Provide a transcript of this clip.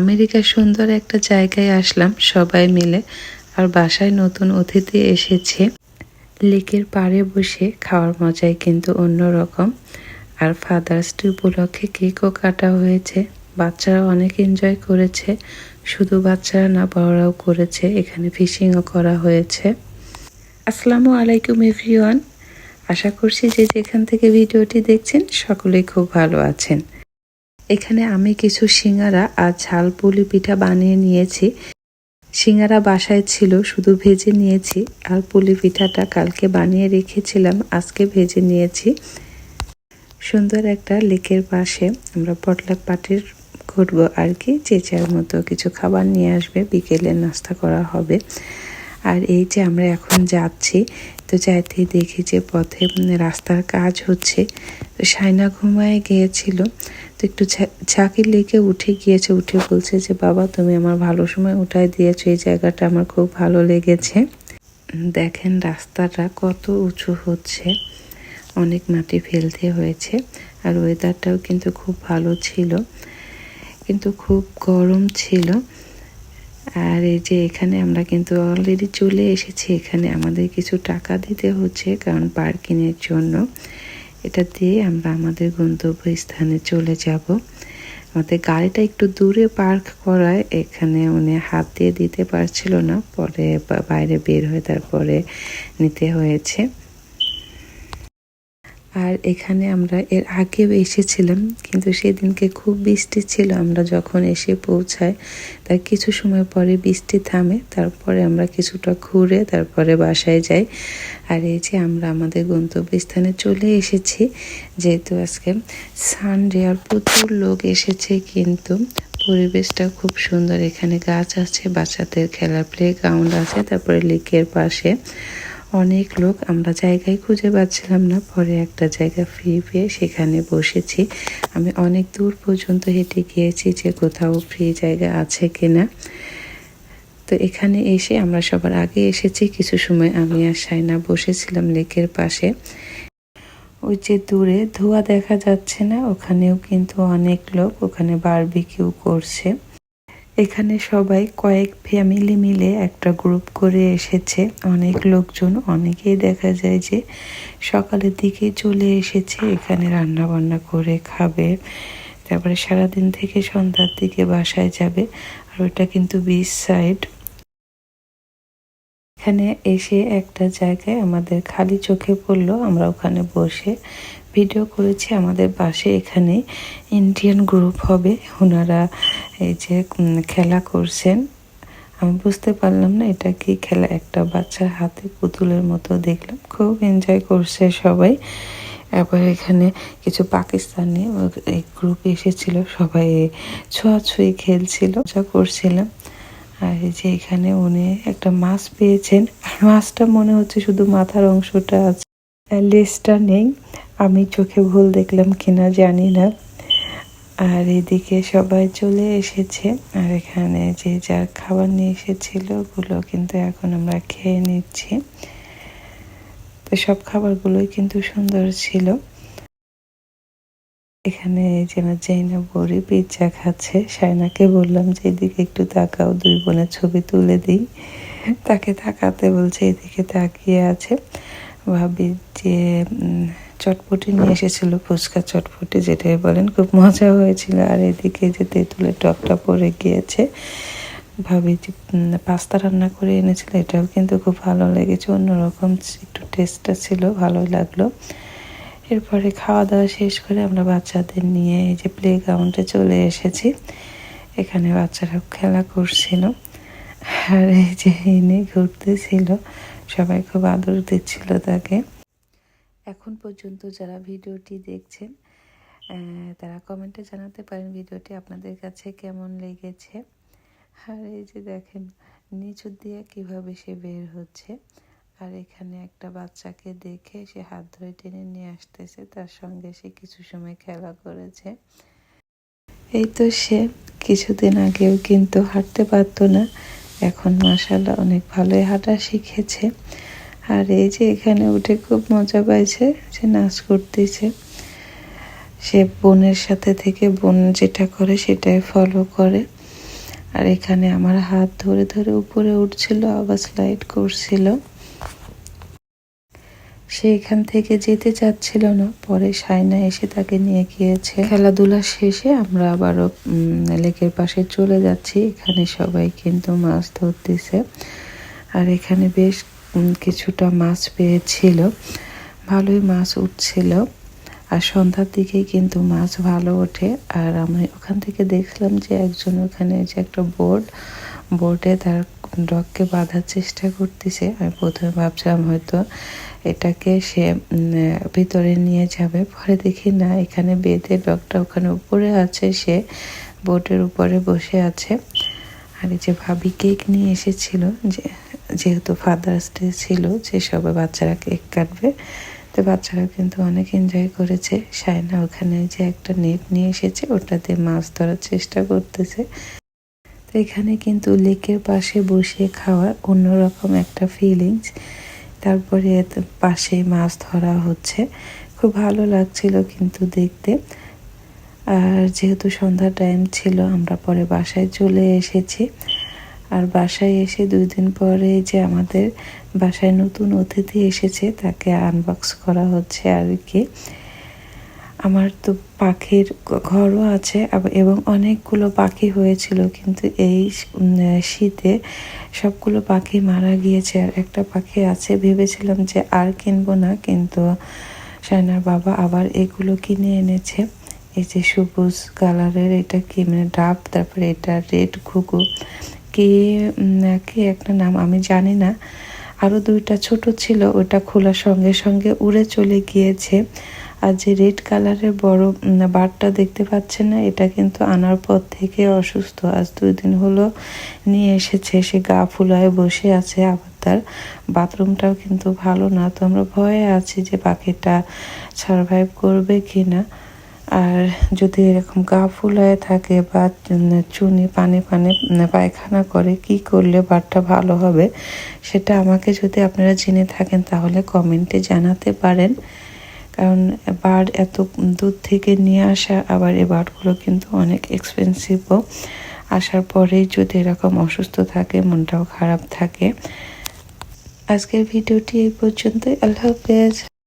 আমেরিকার সুন্দর একটা জায়গায় আসলাম সবাই মিলে আর বাসায় নতুন অতিথি এসেছে। লেকের পাড়ে বসে খাওয়ার মজাই কিন্তু অন্যরকম। আর ফাদার্স ডে উপলক্ষে কেকও কাটা হয়েছে। বাচ্চারা অনেক এনজয় করেছে। শুধু বাচ্চারা না, বড়রাও করেছে। এখানে ফিশিংও করা হয়েছে। আসসালামু আলাইকুম এভরিওয়ান আশা করছি যে যেখান থেকে ভিডিওটি দেখছেন, সকলেই খুব ভালো আছেন। এখানে আমি কিছু সিঙ্গারা আর ঝাল পুলি পিঠা বানিয়ে নিয়েছি। সিঙ্গারা বাসায় ছিল, শুধু ভেজে নিয়েছি, আর পুলি পিঠাটা কালকে বানিয়ে রেখেছিলাম, আজকে ভেজে নিয়েছি। সুন্দর একটা লেকের পাশে আমরা পটলাক পাটির করব আর কি যার মতো কিছু খাবার নিয়ে আসবে, বিকেলে নাস্তা করা হবে। আর এই যে আমরা এখন যাচ্ছি, তো যাইতে দেখি যে পথে রাস্তার কাজ হচ্ছে। তো সাইনা ঘুমায় গিয়েছিল একটু ঝাঁকি লেগে উঠে গিয়েছে, উঠে বলছে যে, বাবা, তুমি আমার ভালো সময় উঠাই দিয়েছ, এই জায়গাটা আমার খুব ভালো লেগেছে। দেখেন রাস্তাটা কত উঁচু হচ্ছে, অনেক মাটি ফেলতে হয়েছে আর ওয়েদারটাও কিন্তু খুব ভালো ছিল, কিন্তু খুব গরম ছিল। আর এই যে এখানে আমরা কিন্তু অলরেডি চলে এসেছি, এখানে আমাদের কিছু টাকা দিতে হচ্ছে কারণ পার্কিংয়ের জন্য। এটা দিয়ে আমরা আমাদের গন্তব্য স্থানে চলে যাব। আমাদের গাড়িটা একটু দূরে পার্ক করায়, এখানে উনি হাত দিয়ে দিতে পারছিল না, পরে বাইরে বের হয়ে তারপরে নিতে হয়েছে। আর এখানে আমরা এর আগেও এসেছিলাম, কিন্তু সেদিনকে খুব বৃষ্টি ছিল। আমরা যখন এসে পৌঁছাই, তার কিছু সময় পরে বৃষ্টি থামে, তারপরে আমরা কিছুটা ঘুরে তারপরে বাসায় যাই। আর এই যে আমরা আমাদের গন্তব্যস্থানে চলে এসেছি, যেহেতু আজকে সানডে আর প্রচুর লোক এসেছে, কিন্তু পরিবেশটা খুব সুন্দর। এখানে গাছ আছে, বাচ্চাদের খেলার প্লে গ্রাউন্ড আছে, তারপরে লেকের পাশে অনেক লোক আমরা জায়গায় খুঁজে পাচ্ছিলাম না, পরে একটা জায়গা ফ্রি পেয়ে সেখানে বসেছি। আমি অনেক দূর পর্যন্ত হেঁটে গিয়েছি যে কোথাও ফ্রি জায়গা আছে কিনা। তো এখানে এসে আমরা সবার আগে এসেছি, কিছু সময় আমি আর সাইনা বসেছিলাম লেকের পাশে। ওই যে দূরে ধোয়া দেখা যাচ্ছে না, ওখানেও কিন্তু অনেক লোক, ওখানে বারবিকিউ করছে। এখানে সবাই কয়েক ফ্যামিলি মিলে একটা গ্রুপ করে এসেছে। অনেক লোকজন, অনেকেই দেখা যায় যে সকালের দিকে চলে এসেছে, এখানে রান্না বান্না করে খাবে। তারপরে সারাদিন থেকে সন্ধ্যার দিকে বাসায় যাবে। আর ওটা কিন্তু বিচ সাইড এখানে এসে একটা জায়গায় আমাদের খালি চোখে পড়ল, আমরা ওখানে বসে ভিডিও করেছি। আমাদের পাশে এখানে ইন্ডিয়ান গ্রুপ হবে, ওনারা এই যে খেলা করছেন। আমি বুঝতে পারলাম না এটা কি খেলা, একটা বাচ্চার হাতে পুতুলের মতো দেখলাম। খুব এনজয় করছে সবাই। এবার এখানে কিছু পাকিস্তানি গ্রুপ এসেছিল, সবাই ছোঁয়াছুঁই খেলছিল যা করছিলাম। আর এই যে এখানে উনি একটা মাছ পেয়েছেন। মাছটা মনে হচ্ছে শুধু মাথার অংশটা আছে। লেসটা নেই। আমি চোখে ভুল দেখলাম কিনা জানি না। আর এদিকে সবাই চলে এসেছে। আর এখানে যে যার খাবার নিয়ে এসেছিল, ওগুলো কিন্তু এখন আমরা খেয়ে নিচ্ছি। তো সব খাবারগুলোই কিন্তু সুন্দর ছিল। এখানে আমার জাইনা বড়ি পিৎজা খাচ্ছে। সাইনাকে বললাম যে, এদিকে একটু তাকাও, দুই বোনের ছবি তুলে দিই। তাকে তাকাতে বলছে, এদিকে তাকিয়ে আছে। ভাবি যে চটপটি নিয়ে এসেছিল, ফুচকা চটপটি যেটাই বলেন, খুব মজা হয়েছিল। আর এদিকে যে তেঁতুলের টকটা পড়ে গিয়েছে। ভাবি যে পাস্তা রান্না করে এনেছিল, এটাও কিন্তু খুব ভালো লেগেছে। অন্যরকম একটু টেস্টটা ছিল, ভালোই লাগল। এরপরে খাওয়া দাওয়া শেষ করে আমরা বাচ্চাদের নিয়ে এই যে প্লে গ্রাউন্ডে চলে এসেছি। এখানে বাচ্চারা খেলা করছিল। আর এই যে এনে ঘুরতেছিল। সবাই খুব আদর দিচ্ছিল তাকে। এখন পর্যন্ত যারা ভিডিওটি দেখছেন তারা কমেন্টে জানাতে পারেন ভিডিওটি আপনাদের কাছে কেমন লেগেছে। আর এই যে দেখেন নিচু দিয়ে কীভাবে সে বের হচ্ছে। আর এখানে একটা বাচ্চাকে দেখে সে হাত ধরে টেনে নিয়ে আসতেছে। তার সঙ্গে সে কিছু সময় খেলা করেছে। এই তো সে কিছুদিন আগেও কিন্তু হাঁটতে পারতো না। এখন মাসাল্লাহ অনেক ভালোই হাঁটা শিখেছে। আর এই যে এখানে উঠে খুব মজা পাইছে সে নাচ করতেছে। সে বোনের সাথে থেকে বোন যেটা করে সেটাই ফলো করে। আর এখানে আমার হাত ধরে ধরে উপরে উঠছিল আবার স্লাইড করছিল। সে এখান থেকে যেতে চাচ্ছিল না। পরে সাইনা এসে তাকে নিয়ে গিয়েছে। খেলাধুলা শেষে আমরা আবারও লেকের পাশে চলে যাচ্ছি। এখানে সবাই কিন্তু মাছ ধরতেছে। আর এখানে বেশ কিছুটা মাছ পেয়েছিল। ভালোই মাছ উঠছিল। আর সন্ধ্যার দিকেই কিন্তু মাছ ভালো ওঠে। আর আমি ওখান থেকে দেখলাম যে একজন ওখানে যে একটা বোর্ড বোর্ডে তার ডগকে বাঁধার চেষ্টা করতেছে। আমি প্রথমে ভাবছিলাম হয়তো এটাকে সে ভিতরে নিয়ে যাবে। পরে দেখি না, এখানে বেঁধে ডগটা ওখানে উপরে আছে, সে বোটের উপরে বসে আছে। আর এই যে ভাবি কেক নিয়ে এসেছিল, যে, যেহেতু ফাদার্স ডে ছিল, যে সবাই বাচ্চারা কেক কাটবে, তো বাচ্চারা কিন্তু অনেক এনজয় করেছে। সায়না ওখানে যে একটা নেট নিয়ে এসেছে, ওটাতে মাছ ধরার চেষ্টা করতেছে। তো এখানে কিন্তু লেকের পাশে বসে খাওয়ার অন্যরকম একটা ফিলিংস তারপরে পাশে মাছ ধরা হচ্ছে। খুব ভালো লাগছিল কিন্তু দেখতে। আর যেহেতু সন্ধ্যা টাইম ছিল, আমরা পরে বাসায় চলে এসেছি। আর বাসায় এসে দুই দিন পরে যে আমাদের বাসায় নতুন অতিথি এসেছে, তাকে আনবক্স করা হচ্ছে আর কি। আমার তো পাখির ঘরও আছে এবং অনেকগুলো পাখি হয়েছিল, কিন্তু এই শীতে সবগুলো পাখি মারা গিয়েছে আর একটা পাখি আছে। ভেবেছিলাম যে আর কিনবো না, কিন্তু সায়নার বাবা আবার এগুলো কিনে এনেছে। এই যে সবুজ কালারের এটা কি মানে ডাব, তারপরে এটা রেড ঘুঘু, কি কি একটা নাম আমি জানি না। আরও দুইটা ছোট ছিল, ওটা খোলার সঙ্গে সঙ্গে উড়ে চলে গিয়েছে। আর যে রেড কালারের বড় বারটা দেখতে পাচ্ছেন না, এটা কিন্তু আনার পর থেকে অসুস্থ। আজ দুই দিন হলো নিয়ে এসেছে, সে গা ফুলায় বসে আছে, আবার তার বাথরুমটাও কিন্তু ভালো না। তো আমরা ভয়ে আছি যে পাখিটা সারভাইভ করবে কি না আর যদি এরকম গা ফুলায় থাকে বা চুনি পানি পানি পায়খানা করে, কি করলে বারটা ভালো হবে, সেটা আমাকে যদি আপনারা জেনে থাকেন, তাহলে কমেন্টে জানাতে পারেন। কারণ বার্ড এত দূর থেকে নিয়ে আসা, আবার এই বার্ডগুলো কিন্তু অনেক এক্সপেন্সিভও আসার পরেই যদি এরকম অসুস্থ থাকে, মনটাও খারাপ থাকে। আজকের ভিডিওটি এই পর্যন্তই। আল্লাহ হাফেজ।